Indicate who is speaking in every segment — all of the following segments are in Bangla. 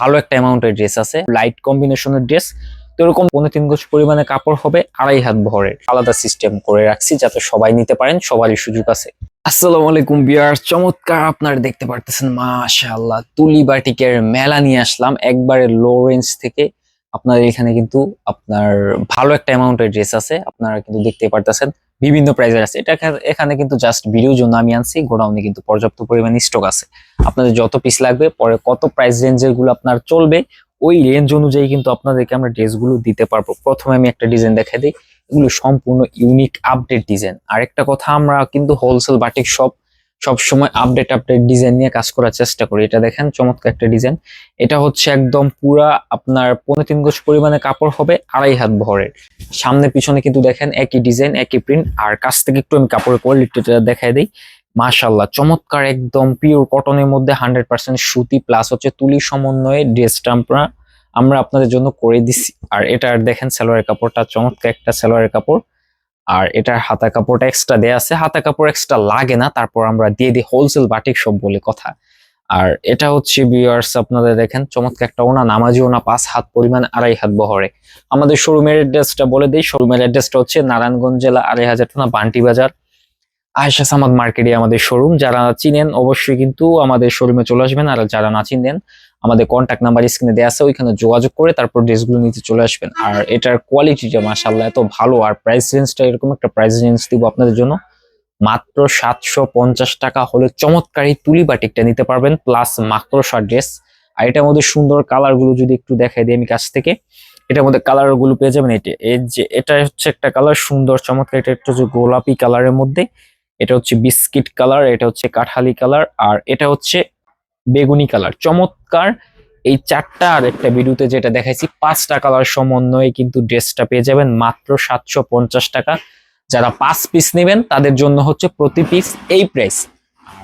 Speaker 1: ভালো একটা অ্যামাউন্টের ড্রেস আছে লাইট কম্বিনেশনের ড্রেস। তো এরকম পনেরো তিন গজ পরিমাণে কাপড় হবে, আড়াই হাত ভরের। আলাদা সিস্টেম করে রাখছি যাতে সবাই নিতে পারেন, সবারই সুযোগ আছে। আসসালামু আলাইকুম বিয়ার চমৎকার আপনারা দেখতে পারতেছেন, মাশাআল্লাহ, তুলি বাটিকের মেলা নিয়ে আসলাম। একবারে লো রেঞ্জ থেকে আপনার এখানে কিন্তু আপনার ভালো একটা অ্যামাউন্টের ড্রেস আছে, আপনারা কিন্তু দেখতে পারতেছেন। বিভিন্ন প্রাইজের আছে। এটা এখানে কিন্তু জাস্ট ভিডিওর জন্য আমি আনছি, গোডাউনে কিন্তু পর্যাপ্ত পরিমাণে স্টক আছে। আপনাদের যত পিস লাগবে, পরে কত প্রাইস রেঞ্জেরগুলো আপনার চলবে, ওই রেঞ্জ অনুযায়ী কিন্তু আপনাদেরকে আমরা ড্রেসগুলো দিতে পারব। প্রথমে আমি একটা ডিজাইন দেখাই দিই। এগুলো সম্পূর্ণ ইউনিক আপডেট ডিজাইন আরেকটা কথা, আমরা কিন্তু হোলসেল বাটিক সব সব সময় আপডেট আপডেট ডিজাইন নিয়ে কাজ করার চেষ্টা করি। এটা দেখেন, চমৎকার একটা ডিজাইন এটা হচ্ছে একদম পুরা আপনার পনেরো তিন গজ পরিমাণে কাপড় হবে, আড়াই হাত ভরের। সামনে পিছনে কিন্তু দেখেন একই ডিজাইন, একই প্রিন্ট আর কাছ থেকে একটু আমি কাপড়ের কোয়ালিটিটা দেখাই দিই। মাশাল্লাহ চমৎকার একদম পিওর কটনের মধ্যে হান্ড্রেড পার্সেন্ট সুতি প্লাস হচ্ছে তুলি সমন্বয়ে ড্রেসটা আমরা আমরা আপনাদের জন্য করে দিছি। আর এটার দেখেন সালোয়ারের কাপড়টা, চমৎকার একটা সালোয়ারের কাপড়। আর এটার হাতা কাপড়টা এক্সট্রা দেয়া আছে। হাতা কাপড় এক্সট্রা লাগে না, তারপর আমরা দিয়ে দিই হোলসেল বাটিক সব বলে কথা। আর এটা হচ্ছে বিয়ার্স আপনাদের দেখেন, চমৎকার একটা ওনা, নামাজি ওনা, পাঁচ হাত পরিমাণ, আড়াই হাত বহরে। আমাদের শোরুমের অ্যাড্রেসটা বলে দিই শোরুমের অ্যাড্রেসটা হচ্ছে নারায়ণগঞ্জ জেলা আড়াই হাজার টানা বান্টি বাজার। আয়সা সামাদ মার্কেটে আমাদের শোরুম যারা চিনেন অবশ্যই কিন্তু আমাদের শোরুমে চলে আসবেন, আর যারা না চিনেন, আমাদের কন্ট্যাক্ট নাম্বার স্ক্রিনে দেওয়া আছে, ওইখানে যোগাযোগ করে তারপর ড্রেসগুলো নিতে চলে আসবেন। আর এটার কোয়ালিটিটা মাসাল্লাহ এত ভালো, আর প্রাইস রেঞ্জটা এরকম একটা প্রাইস রেঞ্জ দিব আপনাদের জন্য। মাত্র সাতশো পঞ্চাশ টাকা হলে চমৎকার তুলি বাটিকটা নিতে পারবেন প্লাস মাকড়সা ড্রেস আর এটার মধ্যে সুন্দর কালারগুলো যদি একটু দেখাই দিই আমি কাছ থেকে, এটার মধ্যে কালারগুলো পেয়ে যাবেন এটা। এই যে, এটা হচ্ছে একটা কালার সুন্দর, চমৎকার, এটা হচ্ছে গোলাপি কালারের মধ্যে। এটা হচ্ছে বিস্কিট কালার এটা হচ্ছে কাঠালি কালার আর এটা হচ্ছে বেগুনি কালার চমৎকার এই চারটা আর একটা ভিডিওতে যেটা দেখাইছি, পাঁচটা কালার সমন্বয়ে কিন্তু ড্রেসটা পেয়ে যাবেন, মাত্র সাতশো পঞ্চাশ টাকা। যারা পাঁচ পিস নেবেন, তাদের জন্য হচ্ছে প্রতি পিস এই প্রাইস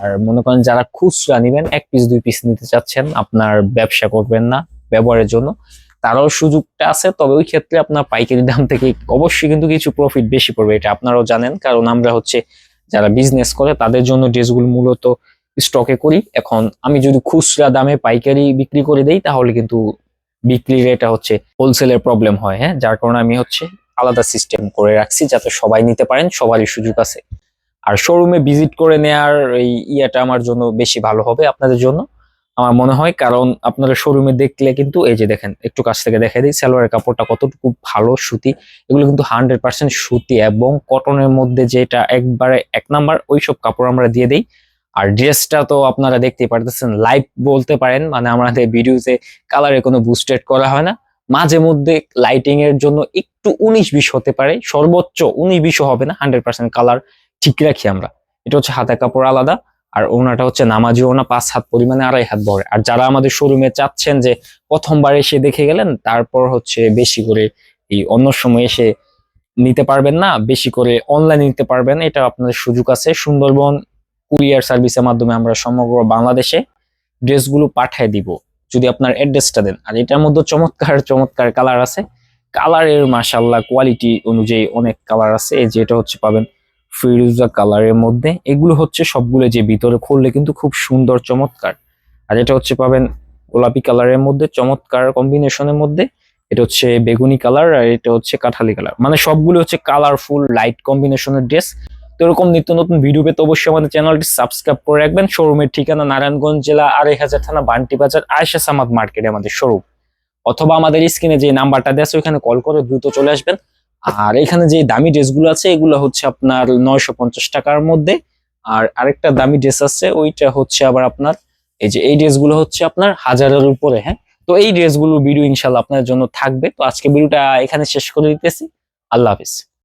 Speaker 1: আর মনে করেন যারা খুচরা নেবেন, এক পিস দুই পিস নিতে চাচ্ছেন, আপনার ব্যবসা করবেন না ব্যবহারের জন্য। তারাও সুযোগটা আছে, তবে ওই ক্ষেত্রে আপনার পাইকারি দাম থেকে অবশ্যই কিন্তু কিছু প্রফিট বেশি পড়বে, এটা আপনারাও জানেন। কারণ আমরা হচ্ছে যারা বিজনেস করে, তাদের জন্য ড্রেসগুলো মূলত স্টকে করি। এখন আমি যদি খুচরা দামে পাইকারি বিক্রি করে দেই, তাহলে কিন্তু বিক্রি রেটটা হচ্ছে হোলসেলের প্রবলেম হয় হ্যাঁ? যার কারণে আমি হচ্ছে আলাদা সিস্টেম করে রাখছি যাতে সবাই নিতে পারেন, সবারই সুযোগ আছে। আর শোরুমে ভিজিট করে নেয়ার এই ইয়েটা আমার জন্য বেশি ভালো হবে আপনাদের জন্য, আমার মনে হয়। কারণ আপনারা শোরুমে দেখলে কিন্তু, এই যে দেখেন, একটু কাছ থেকে দেখে দিই, সালোয়ারের কাপড়টা কতটুকু ভালো সুতি, এগুলো কিন্তু হান্ড্রেড পার্সেন্ট সুতি এবং কটনের মধ্যে যেটা একবারে এক নাম্বার ওইসব কাপড় আমরা দিয়ে দিই। আর ড্রেসটা তো আপনারা দেখতেই পারতেছেন লাইভ বলতে পারেন মানে আমাদের ভিডিওতে কালারে কোনো বুস্টেড করা হয় না। মাঝে মধ্যে লাইটিং এর জন্য একটু উনিশ বিশ হতে পারে, সর্বোচ্চ উনিশ বিশও হবে না হান্ড্রেড পার্সেন্ট কালার ঠিক রাখি আমরা। এটা হচ্ছে হাতে কাপড় আলাদা, আর ওনাটা হচ্ছে নামাজি ওনা পাঁচ হাত পরিমাণে আড়াই হাত ভরে আর যারা আমাদের শোরুমে চাচ্ছেন যে প্রথমবার এসে দেখে গেলেন, তারপর হচ্ছে বেশি করে এই অন্য সময় এসে নিতে পারবেন না, বেশি করে অনলাইনে নিতে পারবেন, এটা আপনাদের সুযোগ আছে। সুন্দরবন কুরিয়ার সার্ভিসের মাধ্যমে আমরা সমগ্র বাংলাদেশে ড্রেসগুলো পাঠিয়ে দিব, যদি আপনার অ্যাড্রেসটা দেন। আর এটার মধ্যে চমৎকার চমৎকার কালার আছে। কালারের মাসাল্লাহ কোয়ালিটি অনুযায়ী অনেক কালার আছে। যেটা হচ্ছে পাবেন ফিরোজা কালারের মধ্যে। এগুলো হচ্ছে সবগুলো যে ভিতরে খুললে কিন্তু খুব সুন্দর, চমৎকার। আর এটা হচ্ছে পাবেন গোলাপি কালারের মধ্যে, চমৎকার কম্বিনেশনের মধ্যে। এটা হচ্ছে বেগুনি কালার আর এটা হচ্ছে কাঠালি কালার মানে সবগুলো হচ্ছে কালারফুল লাইট কম্বিনেশনের ড্রেস তো এরকম নিত্য নতুন ভিডিও পেতে অবশ্যই আমাদের চ্যানেলটি সাবস্ক্রাইব করে রাখবেন। শোরুমের ঠিকানা নারায়ণগঞ্জ জেলা আড়াই হাজার থানা বান্টি বাজার আয়সা সামাদ মার্কেটে আমাদের শোরুম অথবা আমাদের স্ক্রিনে যে নাম্বারটা দেওয়া আছে, ওইখানে কল করে দ্রুত চলে আসবেন। আর এখানে যে দামি ড্রেসগুলো আছে, এগুলো হচ্ছে আপনার নয়শো পঞ্চাশ টাকার মধ্যে। আর আরেকটা দামি ড্রেস আছে, ওইটা হচ্ছে আবার আপনার, এই যে এই ড্রেসগুলো হচ্ছে আপনার হাজারের উপরে হ্যাঁ? তো এই ড্রেসগুলো ভিডিও ইনশাল্লাহ আপনার জন্য থাকবে। তো আজকে ভিডিওটা এখানে শেষ করে দিতেছি। আল্লাহ হাফিজ।